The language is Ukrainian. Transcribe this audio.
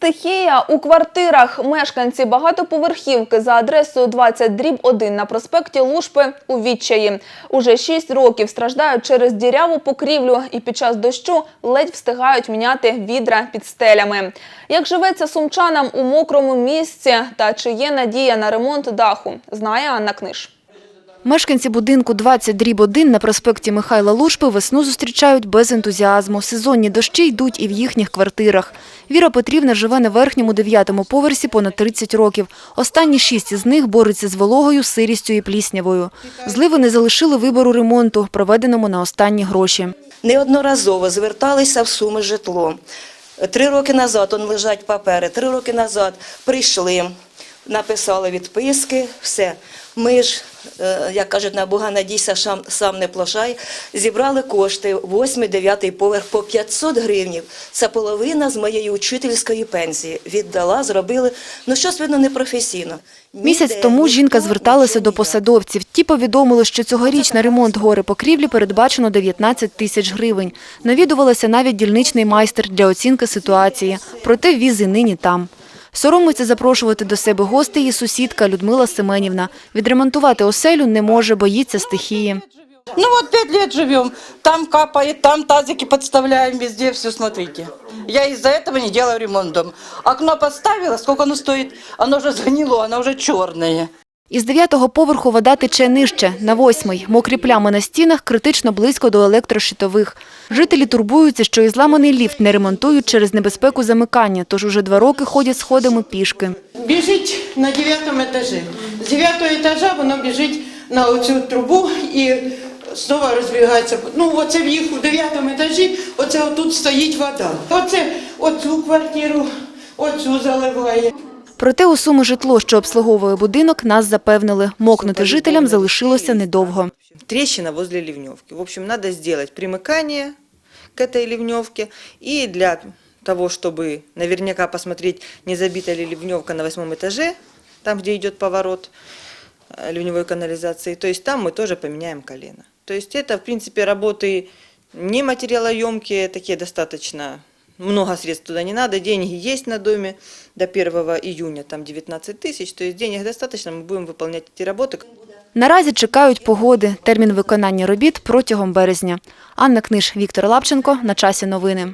Стихія у квартирах. Мешканці багатоповерхівки за адресою 20 дріб 1 на проспекті Лушпи у відчаї. Уже 6 років страждають через діряву покрівлю і під час дощу ледь встигають міняти відра під стелями. Як живеться сумчанам у мокрому місці та чи є надія на ремонт даху, знає Анна Книж. Мешканці будинку 20 дріб 1 на проспекті Михайла Лушпи весну зустрічають без ентузіазму. Сезонні дощі йдуть і в їхніх квартирах. Віра Петрівна живе на верхньому дев'ятому поверсі понад 30 років. Останні шість із них борються з вологою, сирістю і пліснявою. Зливи не залишили вибору ремонту, проведеному на останні гроші. Неодноразово зверталися в суми з житлом. Три роки назад он лежать папери, три роки назад прийшли, написали відписки, все. Ми ж, е, як кажуть, на Бога надійся, сам, сам не плашай, зібрали кошти, 8-9 поверх по 500 гривнів. Це половина з моєї учительської пенсії. Віддала, зробили, ну щось, видно, непрофесійно. Місяць тому жінка зверталася до посадовців. Ті повідомили, що цьогоріч на ремонт гори покрівлі передбачено 19 тисяч гривень. Навідувалася навіть дільничний майстер для оцінки ситуації. Проте віз і нині там. Соромиться запрошувати до себе гостей і сусідка Людмила Семенівна. Відремонтувати оселю не може, боїться стихії. Ну вот пять лет живем, там капает, там тазики подставляем, везде все, смотрите. Я из-за этого не делаю ремонт дома. Окно поставила, сколько оно стоит? Оно уже сгнило, оно уже черное. Із дев'ятого поверху вода тече нижче, на восьмий. Мокрі плями на стінах критично близько до електрощитових. Жителі турбуються, що і зламаний ліфт не ремонтують через небезпеку замикання, тож уже два роки ходять сходами пішки. біжить на дев'ятому етажі. З дев'ятого етажа воно біжить на оцю трубу і знову розбігається. Ну, оце в їх у дев'ятому етажі, оце отут стоїть вода. Оце оцю квартиру, оцю заливає. Проте у Суми житло, що обслуговує будинок, нас запевнили. Мокнути жителям залишилося недовго. трещина возле ливневки. В общем, надо сделать примыкание к этой ливневке. И для того, чтобы наверняка посмотреть, не забита ли ливневка на восьмом этаже, там, где идет поворот э, ливневой канализации, то есть там мы тоже поменяем колено. То есть это, в принципе, работы не материалоемкие, такие достаточно много средств туда не надо, деньги есть на доме до 1 июня, там 19 тысяч, то есть денег достаточно, мы будем выполнять эти работы. Наразі чекають погоди. Термін виконання робіт протягом березня. Анна Книж, Віктор Лапченко. На часі новини.